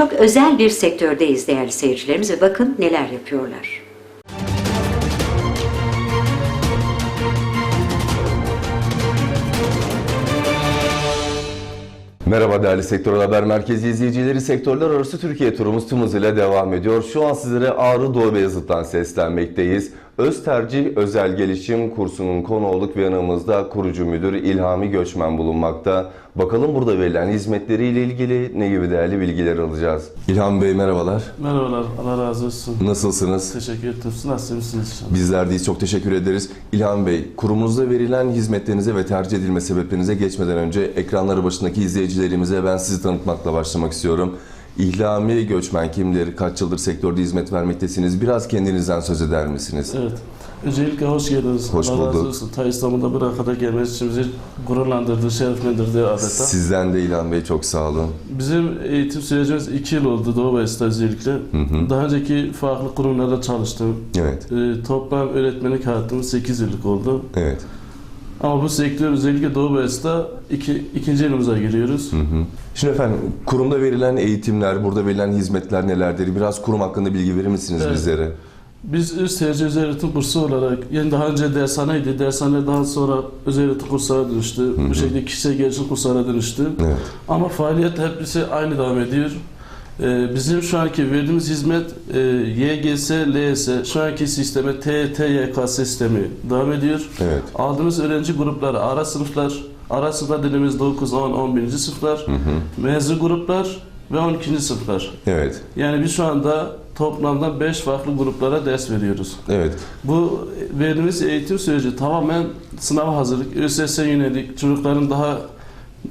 Çok özel bir sektördeyiz değerli seyircilerimiz ve bakın neler yapıyorlar. Merhaba değerli Sektör Haber Merkezi izleyicileri. Sektörler arası Türkiye turumuz tüm hızıyla devam ediyor. Şu an sizlere Ağrı Doğu Beyazıt'tan seslenmekteyiz. Öz Tercih Özel Gelişim kursunun konu olduk ve yanımızda kurucu müdür İlhami Göçmen bulunmakta. Bakalım burada verilen hizmetleriyle ilgili ne gibi değerli bilgiler alacağız. İlham Bey merhabalar. Merhabalar, Allah razı olsun. Nasılsınız? Teşekkür ederim. Nasılsınız? Bizler deyiz. Çok teşekkür ederiz. İlhan Bey, kurumunuzda verilen hizmetlerinize ve tercih edilme sebeplerinize geçmeden önce ekranları başındaki izleyicilerimize ben sizi tanıtmakla başlamak istiyorum. İhlami göçmen kimdir? Kaç yıldır sektörde hizmet vermektesiniz? Biraz kendinizden söz eder misiniz? Evet. Öncelikle hoş geldiniz. Hoş Allah razı bulduk. olsun. Ta İstanbul'da buraya kadar gelmeniz için bizi gururlandırdı, şereflendirdi adeta. Sizden de İlhan Bey çok sağ olun. Bizim eğitim sürecimiz iki yıl oldu Doğu Bayıs'ta özellikle. Daha önceki farklı kurumlarda çalıştım. Evet, Ee, toplam öğretmenlik hayatım 8 yıllık oldu. evet. Ama bu sektör özellikle Doğu Bayıs'ta iki, ikinci yılımıza giriyoruz. Hı hı. Şimdi efendim, kurumda verilen eğitimler, burada verilen hizmetler nelerdir? Biraz kurum hakkında bilgi verir misiniz Evet. bizlere? Biz üst tercih özel öğretim kursu olarak yani daha önce dershaneydi. Dershane daha sonra özel öğretim kurslara dönüştü. Bu şekilde kişisel gelişim kurslara dönüştü. Evet, Ama faaliyet hepsi aynı devam ediyor. Ee, bizim şu anki verdiğimiz hizmet e, YGS, LYS, şu anki sisteme TET, YKS sistemi devam ediyor. evet. Aldığımız öğrenci grupları ara sınıflar, ara sınıflar dediğimiz 9, 10, 11. sınıflar, Hı hı. mezun gruplar ve 12. sınıflar. Evet, Yani biz şu anda toplamda 5 farklı gruplara ders veriyoruz. evet. Bu verdiğimiz eğitim süreci tamamen sınava hazırlık, ÖSS yönelik çocukların daha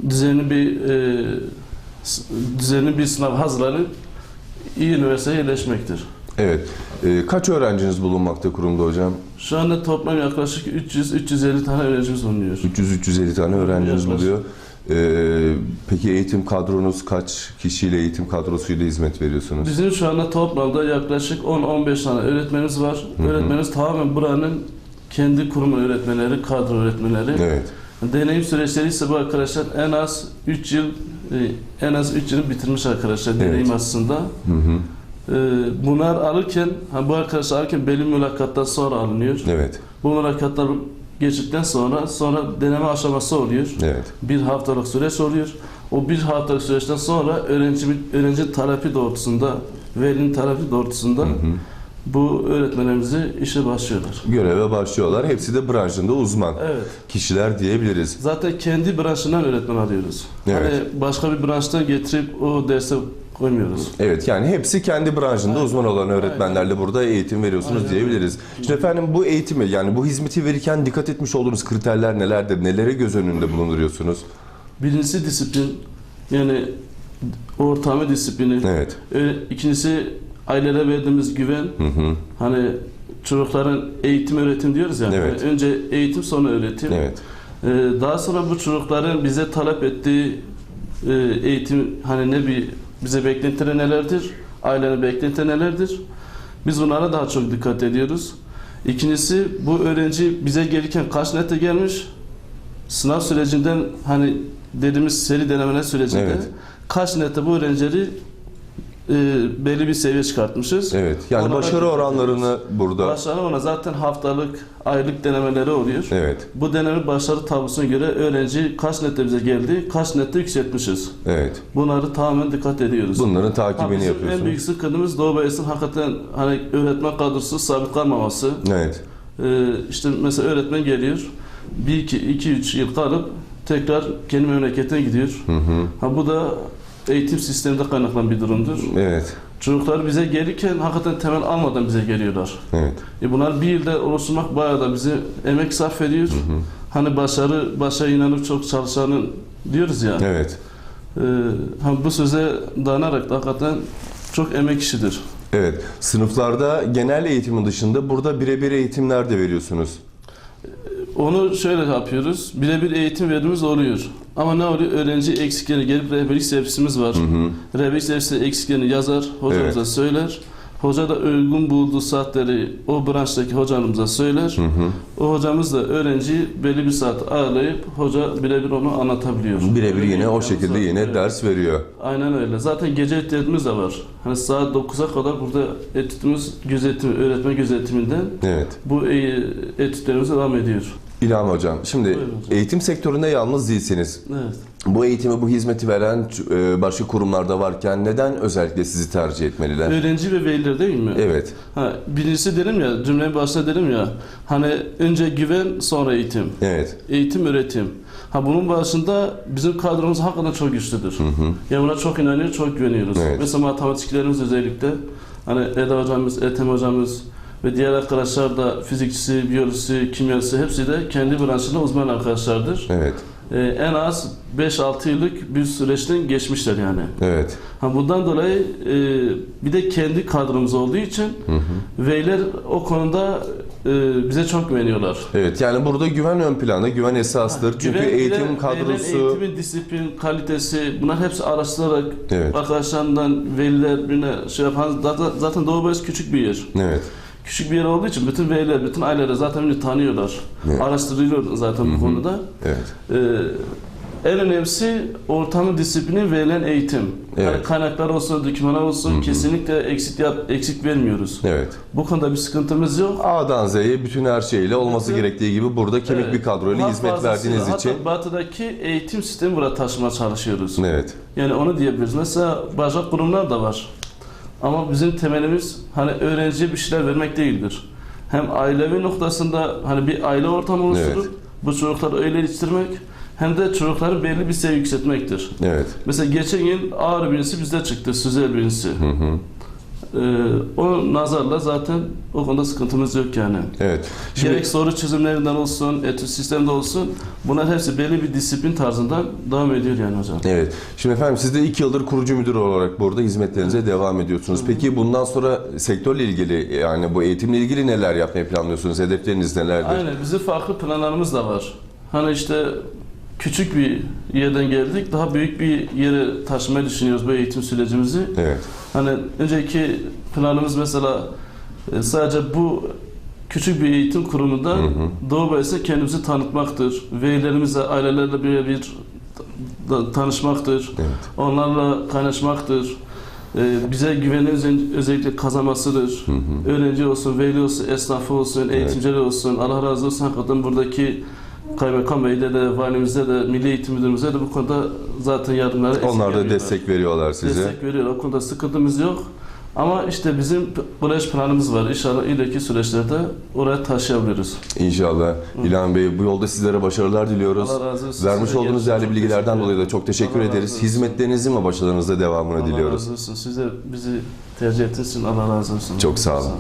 düzenli bir e, düzenli bir sınav hazırlanıp iyi üniversiteye yerleşmektir. Evet. Ee, kaç öğrenciniz bulunmakta kurumda hocam? Şu anda toplam yaklaşık 300-350 tane öğrencimiz bulunuyor. 300-350 tane öğrenciniz Yaklaşık. buluyor. Ee, peki eğitim kadronuz kaç kişiyle eğitim kadrosuyla hizmet veriyorsunuz? Bizim şu anda toplamda yaklaşık 10-15 tane öğretmenimiz var. Öğretmenimiz tamamen buranın kendi kurum öğretmenleri, kadro öğretmenleri. Evet. Deneyim süreçleri ise bu arkadaşlar en az 3 yıl e, en az 3 yılı bitirmiş arkadaşlar Evet. deneyim aslında. Hı hı. E, Bunlar alırken, bu arkadaşlar alırken belli mülakattan sonra alınıyor. Evet. Bu mülakatlar geçtikten sonra sonra deneme aşaması oluyor. Evet. Bir haftalık süreç oluyor. O bir haftalık süreçten sonra öğrenci öğrenci talebi doğrultusunda, velinin talebi doğrultusunda Hı hı. Bu öğretmenlerimizi işe başlıyorlar. Göreve başlıyorlar. Hepsi de branşında uzman Evet. kişiler diyebiliriz. Zaten kendi branşından öğretmen alıyoruz. Evet. Hani başka bir branştan getirip o derse koymuyoruz. Evet yani hepsi kendi branşında Aynen. uzman olan öğretmenlerle burada eğitim veriyorsunuz Aynen. diyebiliriz. Şimdi efendim bu eğitimi yani bu hizmeti verirken dikkat etmiş olduğunuz kriterler nelerdir? Nelere göz önünde bulunduruyorsunuz? Birincisi disiplin. Yani ortamı disiplini. Evet. Ö- İkincisi ailelere verdiğimiz güven. Hı hı. Hani çocukların eğitim öğretim diyoruz ya. Evet. Hani önce eğitim sonra öğretim. Evet. Ee, daha sonra bu çocukların bize talep ettiği e, eğitim hani ne bir bize beklentileri nelerdir? Ailenin beklentileri nelerdir? Biz bunlara daha çok dikkat ediyoruz. İkincisi bu öğrenci bize gelirken kaç nete gelmiş? Sınav sürecinden hani dediğimiz seri denemeler sürecinde Evet. kaç nete bu öğrencileri e, belli bir seviye çıkartmışız. Evet. Yani Ona başarı oranlarını burada Başarı ona zaten haftalık, aylık denemeleri oluyor. Evet. Bu deneme başarı tablosuna göre öğrenci kaç nette bize geldi, kaç nette yükseltmişiz. Evet. Bunları tamamen dikkat ediyoruz. Bunların takibini en yapıyorsunuz. büyük sıkıntımız Doğu Bayası'nın hakikaten hani öğretmen kadrosu sabit kalmaması. Evet. Ee, işte mesela öğretmen geliyor, bir iki, iki üç yıl kalıp tekrar kendi memleketine gidiyor. Hı hı. Ha, bu da eğitim sisteminde kaynaklanan bir durumdur. Evet. Çocuklar bize gelirken hakikaten temel almadan bize geliyorlar. Evet. E bunlar bir yılda oluşturmak bayağı da bize emek sarf ediyor. Hani başarı, başa inanıp çok çalışanın diyoruz ya. Evet. E, ha bu söze dayanarak da hakikaten çok emek işidir. Evet. Sınıflarda genel eğitimin dışında burada birebir eğitimler de veriyorsunuz. Onu şöyle yapıyoruz. Birebir eğitim verdiğimiz oluyor. Ama ne oluyor? Öğrenci eksiklerini gelip rehberlik servisimiz var. Hı hı. Rehberlik servisi eksiklerini yazar, hocamıza Evet. söyler. Hoca da uygun bulduğu saatleri o branştaki hocamıza söyler. O hocamız da öğrenciyi belli bir saat ağırlayıp hoca birebir onu anlatabiliyor. Birebir yine o şekilde yine evet. ders veriyor. Aynen öyle. Zaten gece etütlerimiz de var. Hani saat 9'a kadar burada etütümüz gözetim, öğretmen gözetiminden Evet. bu e, etütlerimiz devam ediyor. İlham Hocam, şimdi Buyurun hocam. eğitim sektöründe yalnız değilsiniz. Evet. Bu eğitimi, bu hizmeti veren e, başka kurumlarda varken neden özellikle sizi tercih etmeliler? Öğrenci ve veliler değil mi? Evet, Ha, birincisi dedim ya, cümlenin başında dedim ya, hani önce güven sonra eğitim. evet, Eğitim, öğretim. Ha bunun başında bizim kadromuz hakikaten çok güçlüdür. Ya buna çok inanıyor, çok güveniyoruz. Evet. Mesela matematikçilerimiz özellikle, hani Eda hocamız, Ethem hocamız ve diğer arkadaşlar da fizikçisi, biyolojisi, kimyası hepsi de kendi branşında uzman arkadaşlardır. evet, Ee, en az 5-6 yıllık bir süreçten geçmişler yani. evet, Ha bundan dolayı e, bir de kendi kadromuz olduğu için veliler o konuda e, bize çok güveniyorlar. evet. Yani burada güven ön planda, güven esastır. Çünkü Güven- eğitim kadrosu... eğitimin disiplin, kalitesi bunlar hepsi araştırarak Evet. arkadaşlarından veliler birine şey yapan zaten, zaten Doğu Beyaz küçük bir yer. Evet, Küçük bir yer olduğu için bütün veliler, bütün aileler zaten tanıyorlar. Evet. Araştırılıyor zaten bu konuda. evet, Ee, en önemlisi ortamın disiplini verilen eğitim. Evet. Yani kaynaklar olsun, dokümanlar olsun kesinlikle eksik yap, eksik vermiyoruz. evet. Bu konuda bir sıkıntımız yok. A'dan Z'ye bütün her şeyle olması Bütün- gerektiği gibi burada kemik Evet. bir kadroyla hizmet verdiğiniz hatta için... batıdaki eğitim sistemi burada taşımaya çalışıyoruz. Evet, Yani onu diyebiliriz. Mesela başka kurumlar da var. Ama bizim temelimiz hani öğrenciye bir şeyler vermek değildir. Hem ailevi noktasında hani bir aile ortamı oluşturup Evet. bu çocukları öyle yetiştirmek hem de çocukların belli bir seviye yükseltmektir. evet. Mesela geçen yıl ağır birisi bizde çıktı, Süzel birisi. Hı hı. Ee, o nazarla zaten o konuda sıkıntımız yok yani. Evet. Şimdi Gerek soru çözümlerinden olsun, etüt sistemde olsun bunlar hepsi belli bir disiplin tarzından devam ediyor yani hocam. Evet. Şimdi efendim siz de iki yıldır kurucu müdür olarak burada hizmetlerinize devam ediyorsunuz. Peki bundan sonra sektörle ilgili yani bu eğitimle ilgili neler yapmayı planlıyorsunuz? Hedefleriniz nelerdir? Aynen bizim farklı planlarımız da var. Hani işte küçük bir yerden geldik daha büyük bir yere taşımayı düşünüyoruz bu eğitim sürecimizi. Evet. Hani önceki planımız mesela e, sadece bu küçük bir eğitim kurumunda Doğu Bayıs'ta kendimizi tanıtmaktır. Velilerimizle, ailelerle birebir ta- tanışmaktır. Evet. Onlarla kaynaşmaktır. E, bize güveni özellikle kazanmasıdır. Öğrenci olsun, veli olsun, esnafı olsun, eğitimciler olsun. Allah razı olsun. Hakikaten buradaki Kaymakam Bey'de de, valimizde de, Milli Eğitim Müdürümüzde de bu konuda zaten yardımları Onlar da destek veriyorlar size. destek veriyor. O konuda sıkıntımız yok. Ama işte bizim proje planımız var. İnşallah ileriki süreçlerde oraya taşıyabiliriz. İnşallah. İlhan Bey bu yolda sizlere başarılar diliyoruz. Allah razı olsun. Vermiş Size olduğunuz değerli bilgilerden dolayı da çok teşekkür Allah ederiz. Hizmetlerinizin ve başarılarınızda devamını Allah diliyoruz. razı olsun. Siz de bizi tercih ettiğiniz için Allah razı olsun. Çok sağ olun.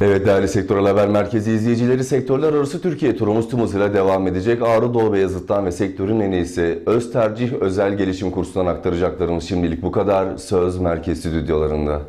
Evet değerli Sektörel Haber Merkezi izleyicileri sektörler arası Türkiye turumuz tüm hızıyla devam edecek. Ağrı Doğu Beyazıt'tan ve sektörün en iyisi öz tercih özel gelişim kursundan aktaracaklarımız şimdilik bu kadar. Söz Merkez Stüdyolarında.